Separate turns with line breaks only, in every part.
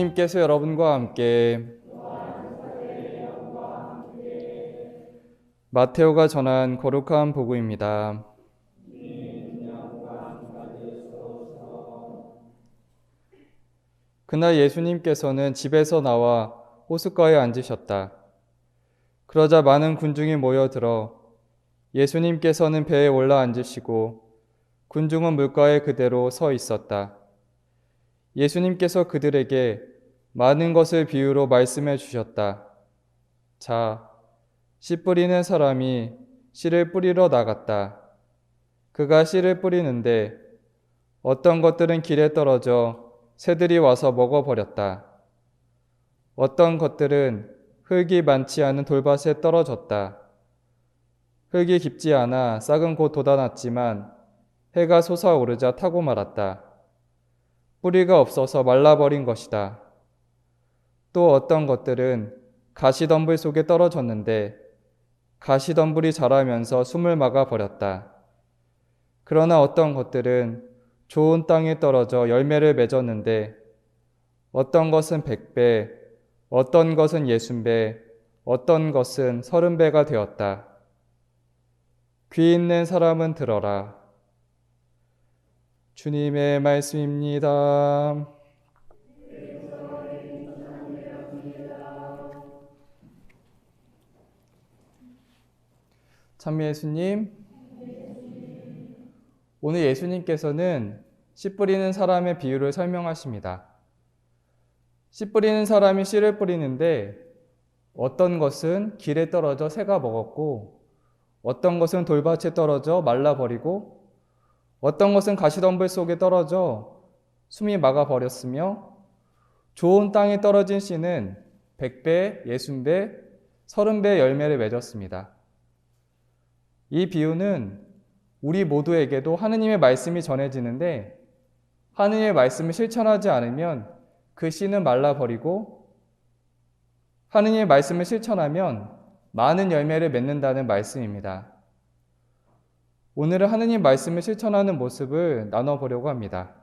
주님께서 여러분과 함께 마테오가 전한 거룩한 복음입니다. 그날 예수님께서는 집에서 나와 호숫가에 앉으셨다. 그러자 많은 군중이 모여들어 예수님께서는 배에 올라 앉으시고 군중은 물가에 그대로 서 있었다. 예수님께서 그들에게 많은 것을 비유로 말씀해 주셨다. 자, 씨 뿌리는 사람이 씨를 뿌리러 나갔다. 그가 씨를 뿌리는데 어떤 것들은 길에 떨어져 새들이 와서 먹어버렸다. 어떤 것들은 흙이 많지 않은 돌밭에 떨어졌다. 흙이 깊지 않아 싹은 곧 돋아났지만 해가 솟아오르자 타고 말았다. 뿌리가 없어서 말라버린 것이다. 또 어떤 것들은 가시덤불 속에 떨어졌는데 가시덤불이 자라면서 숨을 막아 버렸다. 그러나 어떤 것들은 좋은 땅에 떨어져 열매를 맺었는데 어떤 것은 백배, 어떤 것은 예순배, 어떤 것은 서른배가 되었다. 귀 있는 사람은 들어라. 주님의 말씀입니다. 참미 예수님, 오늘 예수님께서는 씨 뿌리는 사람의 비유를 설명하십니다. 씨 뿌리는 사람이 씨를 뿌리는데 어떤 것은 길에 떨어져 새가 먹었고 어떤 것은 돌밭에 떨어져 말라버리고 어떤 것은 가시덤불 속에 떨어져 숨이 막아버렸으며 좋은 땅에 떨어진 씨는 백배, 예순배, 서른배 열매를 맺었습니다. 이 비유는 우리 모두에게도 하느님의 말씀이 전해지는데 하느님의 말씀을 실천하지 않으면 그 씨는 말라버리고 하느님의 말씀을 실천하면 많은 열매를 맺는다는 말씀입니다. 오늘은 하느님 말씀을 실천하는 모습을 나눠보려고 합니다.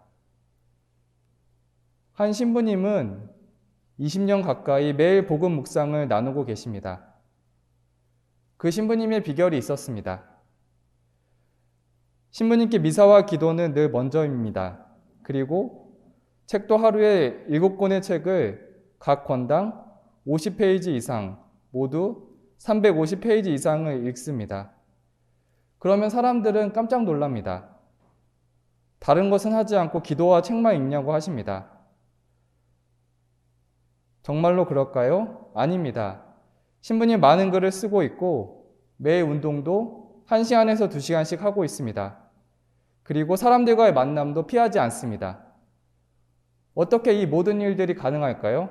한 신부님은 20년 가까이 매일 복음 묵상을 나누고 계십니다. 그 신부님의 비결이 있었습니다. 신부님께 미사와 기도는 늘 먼저입니다. 그리고 책도 하루에 7권의 책을 각 권당 50페이지 이상, 모두 350페이지 이상을 읽습니다. 그러면 사람들은 깜짝 놀랍니다. 다른 것은 하지 않고 기도와 책만 읽냐고 하십니다. 정말로 그럴까요? 아닙니다. 신부님 많은 글을 쓰고 있고 매일 운동도 1시간에서 2시간씩 하고 있습니다. 그리고 사람들과의 만남도 피하지 않습니다. 어떻게 이 모든 일들이 가능할까요?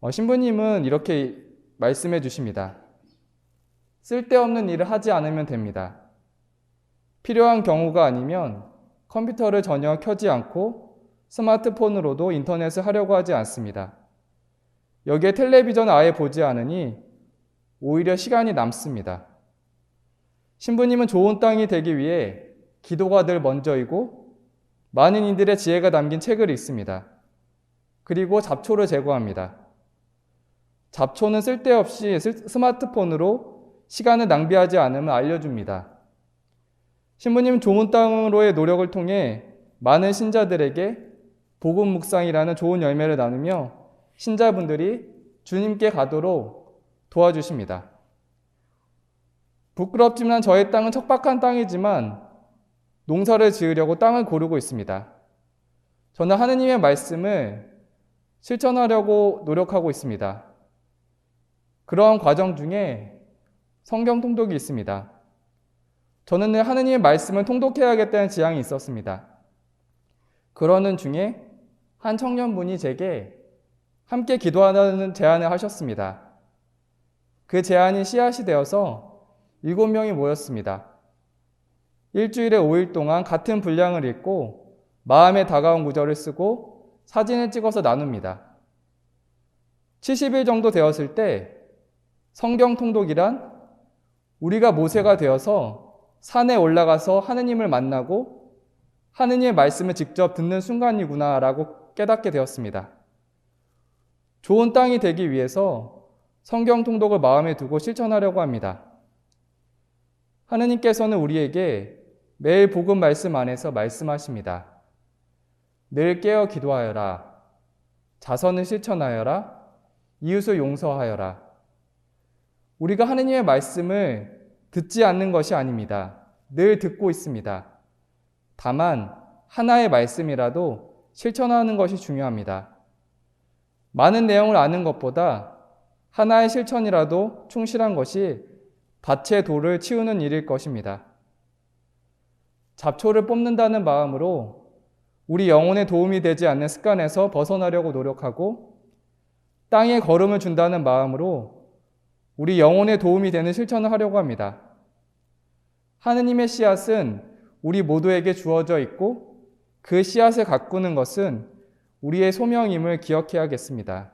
어, 신부님은 이렇게 말씀해 주십니다. 쓸데없는 일을 하지 않으면 됩니다. 필요한 경우가 아니면 컴퓨터를 전혀 켜지 않고 스마트폰으로도 인터넷을 하려고 하지 않습니다. 여기에 텔레비전을 아예 보지 않으니 오히려 시간이 남습니다. 신부님은 좋은 땅이 되기 위해 기도가 늘 먼저이고 많은 이들의 지혜가 담긴 책을 읽습니다. 그리고 잡초를 제거합니다. 잡초는 쓸데없이 스마트폰으로 시간을 낭비하지 않으면 알려줍니다. 신부님 좋은 땅으로의 노력을 통해 많은 신자들에게 복음 묵상이라는 좋은 열매를 나누며 신자분들이 주님께 가도록 도와주십니다. 부끄럽지만 저의 땅은 척박한 땅이지만 농사를 지으려고 땅을 고르고 있습니다. 저는 하느님의 말씀을 실천하려고 노력하고 있습니다. 그러한 과정 중에 성경 통독이 있습니다. 저는 늘 하느님의 말씀을 통독해야겠다는 지향이 있었습니다. 그러는 중에 한 청년분이 제게 함께 기도하는 제안을 하셨습니다. 그 제안이 씨앗이 되어서 일곱 명이 모였습니다. 일주일에 5일 동안 같은 분량을 읽고 마음에 다가온 구절을 쓰고 사진을 찍어서 나눕니다. 70일 정도 되었을 때 성경 통독이란 우리가 모세가 되어서 산에 올라가서 하느님을 만나고 하느님의 말씀을 직접 듣는 순간이구나라고 깨닫게 되었습니다. 좋은 땅이 되기 위해서 성경 통독을 마음에 두고 실천하려고 합니다. 하느님께서는 우리에게 매일 복음 말씀 안에서 말씀하십니다. 늘 깨어 기도하여라. 자선을 실천하여라. 이웃을 용서하여라. 우리가 하느님의 말씀을 듣지 않는 것이 아닙니다. 늘 듣고 있습니다. 다만 하나의 말씀이라도 실천하는 것이 중요합니다. 많은 내용을 아는 것보다 하나의 실천이라도 충실한 것이 밭의 돌을 치우는 일일 것입니다. 잡초를 뽑는다는 마음으로 우리 영혼에 도움이 되지 않는 습관에서 벗어나려고 노력하고 땅에 걸음을 준다는 마음으로 우리 영혼에 도움이 되는 실천을 하려고 합니다. 하느님의 씨앗은 우리 모두에게 주어져 있고 그 씨앗을 가꾸는 것은 우리의 소명임을 기억해야겠습니다.